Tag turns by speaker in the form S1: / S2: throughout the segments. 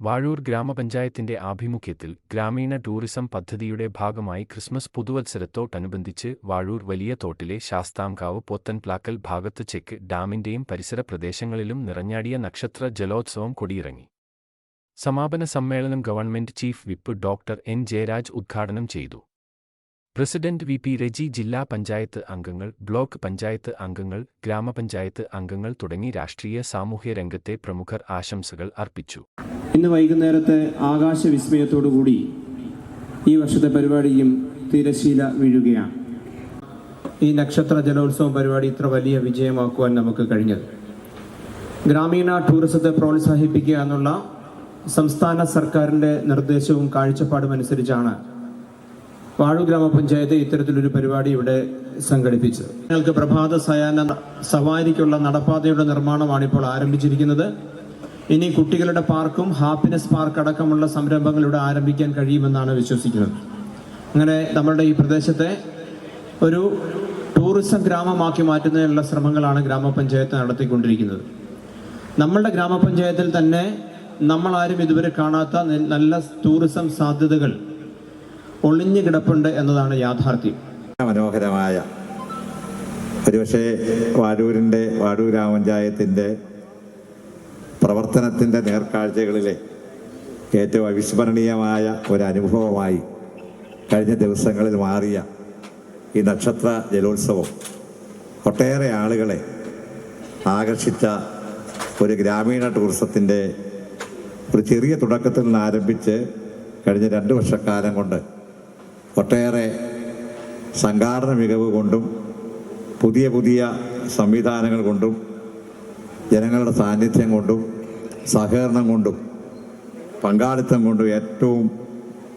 S1: വാഴൂർ ഗ്രാമപഞ്ചായത്തിന്റെ ആഭിമുഖ്യത്തിൽ ഗ്രാമീണ ടൂറിസം പദ്ധതിയുടെ ഭാഗമായി ക്രിസ്മസ് പുതുവത്സരത്തോടനുബന്ധിച്ച് വാഴൂർ വലിയ തോട്ടിലെ ശാസ്താംകാവ് പോത്തൻപ്ലാക്കൽ ഭാഗത്ത് ചെക്ക് ഡാമിന്റെയും പരിസര പ്രദേശങ്ങളിലും നിറഞ്ഞാടിയ നക്ഷത്ര ജലോത്സവം കൊടിയിറങ്ങി. സമാപന സമ്മേളനം government chief whip doctor N Jayaraj ഉദ്ഘാടനം ചെയ്തു. പ്രസിഡന്റ് വി പി രജി ജില്ലാ പഞ്ചായത്ത് അംഗങ്ങൾ ബ്ലോക്ക് പഞ്ചായത്ത് അംഗങ്ങൾ ഗ്രാമപഞ്ചായത്ത് അംഗങ്ങൾ തുടങ്ങി രാഷ്ട്രീയ സാമൂഹ്യ രംഗത്തെ പ്രമുഖർ ആശംസകൾ അർപ്പിച്ചു.
S2: ഇന്ന് വൈകുന്നേരത്തെ ആകാശ വിസ്മയത്തോടുകൂടി ഈ വർഷത്തെ പരിപാടിയും തിരശീല വീഴുകയാണ്. ഈ നക്ഷത്ര ജലോത്സവം പരിപാടി ഇത്ര വലിയ വിജയമാക്കുവാൻ നമുക്ക് കഴിഞ്ഞത്. ഗ്രാമീണ ടൂറിസത്തെ പ്രോത്സാഹിപ്പിക്കുക എന്നുള്ള സംസ്ഥാന സർക്കാരിന്റെ നിർദ്ദേശവും കാഴ്ചപ്പാടും അനുസരിച്ചാണ് വാഴു ഗ്രാമപഞ്ചായത്ത് ഇത്തരത്തിലൊരു പരിപാടി ഇവിടെ സംഘടിപ്പിച്ചത്. ഞങ്ങൾക്ക് പ്രഭാത സയാന സവാരിക്കുള്ള നടപ്പാതയുടെ നിർമ്മാണമാണ് ഇപ്പോൾ ആരംഭിച്ചിരിക്കുന്നത്. ഇനി കുട്ടികളുടെ പാർക്കും ഹാപ്പിനെസ് പാർക്ക് അടക്കമുള്ള സംരംഭങ്ങൾ ഇവിടെ ആരംഭിക്കാൻ കഴിയുമെന്നാണ് വിശ്വസിക്കുന്നത്. അങ്ങനെ നമ്മളുടെ ഈ പ്രദേശത്തെ ഒരു ടൂറിസം ഗ്രാമമാക്കി മാറ്റുന്നതിനുള്ള ശ്രമങ്ങളാണ് ഗ്രാമപഞ്ചായത്ത് നടത്തിക്കൊണ്ടിരിക്കുന്നത്. നമ്മളുടെ ഗ്രാമപഞ്ചായത്തിൽ തന്നെ നമ്മളാരും ഇതുവരെ കാണാത്ത നല്ല ടൂറിസം സാധ്യതകൾ ഒളിഞ്ഞു കിടപ്പുണ്ട് എന്നതാണ് യാഥാർത്ഥ്യം.
S3: മനോഹരമായ ഒരുപക്ഷെ വാടൂരിന്റെ വാടൂർ ഗ്രാമപഞ്ചായത്തിന്റെ പ്രവർത്തനത്തിന്റെ നേർക്കാഴ്ചകളിലെ ഏറ്റവും അവിസ്മരണീയമായ ഒരു അനുഭവമായി കഴിഞ്ഞ ദിവസങ്ങളിൽ മാറിയ ഈ നക്ഷത്ര ജലോത്സവം ഒട്ടേറെ ആളുകളെ ആകർഷിച്ച ഒരു ഗ്രാമീണ ടൂറിസത്തിന്റെ ഒരു ചെറിയ തുടക്കത്തിൽ നിന്ന് ആരംഭിച്ച് കഴിഞ്ഞ രണ്ട് വർഷക്കാലം കൊണ്ട് ഒട്ടേറെ സംഘാടന മികവ് കൊണ്ടും പുതിയ പുതിയ സംവിധാനങ്ങൾ കൊണ്ടും ജനങ്ങളുടെ സാന്നിധ്യം കൊണ്ടും സഹകരണം കൊണ്ടും പങ്കാളിത്തം കൊണ്ടും ഏറ്റവും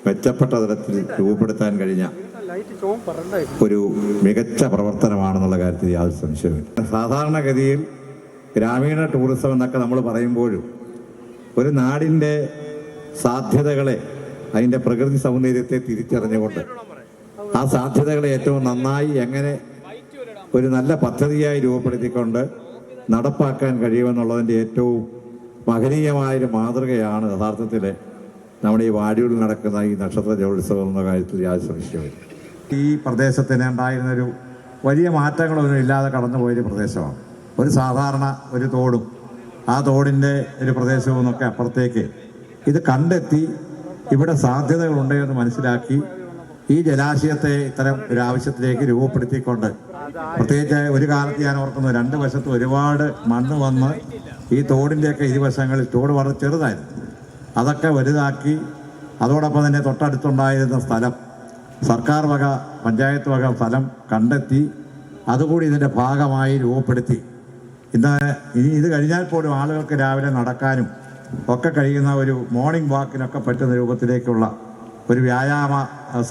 S3: മെച്ചപ്പെട്ട തരത്തിൽ രൂപപ്പെടുത്താൻ കഴിഞ്ഞ ഒരു മികച്ച പ്രവർത്തനമാണെന്നുള്ള കാര്യത്തിൽ യാതൊരു സംശയമില്ല സാധാരണഗതിയിൽ ഗ്രാമീണ ടൂറിസം എന്നൊക്കെ നമ്മൾ പറയുമ്പോഴും ഒരു നാടിന്റെ സാധ്യതകളെ അതിന്റെ പ്രകൃതി സൗന്ദര്യത്തെ തിരിച്ചറിഞ്ഞുകൊണ്ട് ആ സാധ്യതകളെ ഏറ്റവും നന്നായി എങ്ങനെ ഒരു നല്ല പദ്ധതിയായി രൂപപ്പെടുത്തിക്കൊണ്ട് നടപ്പാക്കാൻ കഴിയുമെന്നുള്ളതിന്റെ ഏറ്റവും മഹനീയമായൊരു മാതൃകയാണ് യഥാർത്ഥത്തിൽ നമ്മുടെ ഈ വാടിയൂരിൽ നടക്കുന്ന ഈ നക്ഷത്ര ജോത്സവം എന്ന കാര്യത്തിൽ യാതൊരു സംശയമില്ല ഈ പ്രദേശത്തിന് ഉണ്ടായിരുന്നൊരു വലിയ മാറ്റങ്ങളൊന്നും ഇല്ലാതെ കടന്നുപോയൊരു പ്രദേശമാണ്. ഒരു സാധാരണ ഒരു തോടും ആ തോടിന്റെ ഒരു പ്രദേശവും ഒക്കെ അപ്പുറത്തേക്ക് ഇത് കണ്ടെത്തി ഇവിടെ സാധ്യതകളുണ്ട് എന്ന് മനസ്സിലാക്കി ഈ ജലാശയത്തെ ഇത്തരം ഒരു ആവശ്യത്തിലേക്ക് രൂപപ്പെടുത്തിക്കൊണ്ട് പ്രത്യേകിച്ച് ഒരു കാലത്ത് ഞാൻ ഓർക്കുന്നു രണ്ട് വശത്ത് ഒരുപാട് മണ്ണ് വന്ന് ഈ തോടിന്റെയൊക്കെ ഇരുവശങ്ങളിൽ തോട് വളരെ ചെറുതായിരുന്നു. അതൊക്കെ വലുതാക്കി അതോടൊപ്പം തന്നെ തൊട്ടടുത്തുണ്ടായിരുന്ന സ്ഥലം സർക്കാർ വക പഞ്ചായത്ത് വക സ്ഥലം കണ്ടെത്തി അതുകൂടി ഇതിന്റെ ഭാഗമായി രൂപപ്പെടുത്തി. ഇന്ന് ഇനി ഇത് കഴിഞ്ഞാൽ പോലും ആളുകൾക്ക് രാവിലെ നടക്കാനും ഒക്കെ കഴിയുന്ന ഒരു മോർണിംഗ് വാക്കിനൊക്കെ പറ്റുന്ന രൂപത്തിലേക്കുള്ള ഒരു വ്യായാമ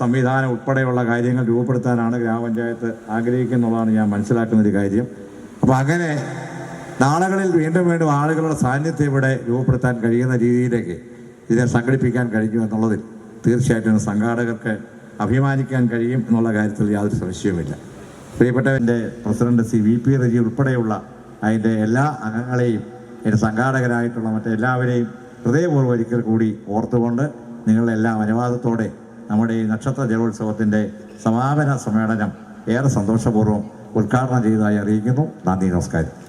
S3: സംവിധാനം ഉൾപ്പെടെയുള്ള കാര്യങ്ങൾ രൂപപ്പെടുത്താനാണ് ഗ്രാമപഞ്ചായത്ത് ആഗ്രഹിക്കുന്നുള്ളതാണ് ഞാൻ മനസ്സിലാക്കുന്ന ഒരു കാര്യം. അപ്പോൾ അങ്ങനെ നാളുകളിൽ വീണ്ടും വീണ്ടും ആളുകളുടെ സാന്നിധ്യം ഇവിടെ രൂപപ്പെടുത്താൻ കഴിയുന്ന രീതിയിലേക്ക് ഇതിനെ സംഘടിപ്പിക്കാൻ കഴിഞ്ഞു എന്നുള്ളതിൽ തീർച്ചയായിട്ടും സംഘാടകർക്ക് അഭിമാനിക്കാൻ കഴിയും എന്നുള്ള കാര്യത്തിൽ യാതൊരു സംശയവുമില്ല. പ്രിയപ്പെട്ടവന്റെ president C V P Reji ഉൾപ്പെടെയുള്ള അതിന്റെ എല്ലാ അംഗങ്ങളെയും അതിന്റെ സംഘാടകരായിട്ടുള്ള മറ്റെല്ലാവരെയും ഹൃദയപൂർവം ഒരിക്കൽ കൂടി ഓർത്തുകൊണ്ട് നിങ്ങളെല്ലാം അനുവാദത്തോടെ നമ്മുടെ ഈ നക്ഷത്ര ജലോത്സവത്തിന്റെ സമാപന സമ്മേളനം ഏറെ സന്തോഷപൂർവം ഉദ്ഘാടനം ചെയ്തതായി അറിയിക്കുന്നു. നന്ദി നമസ്കാരം.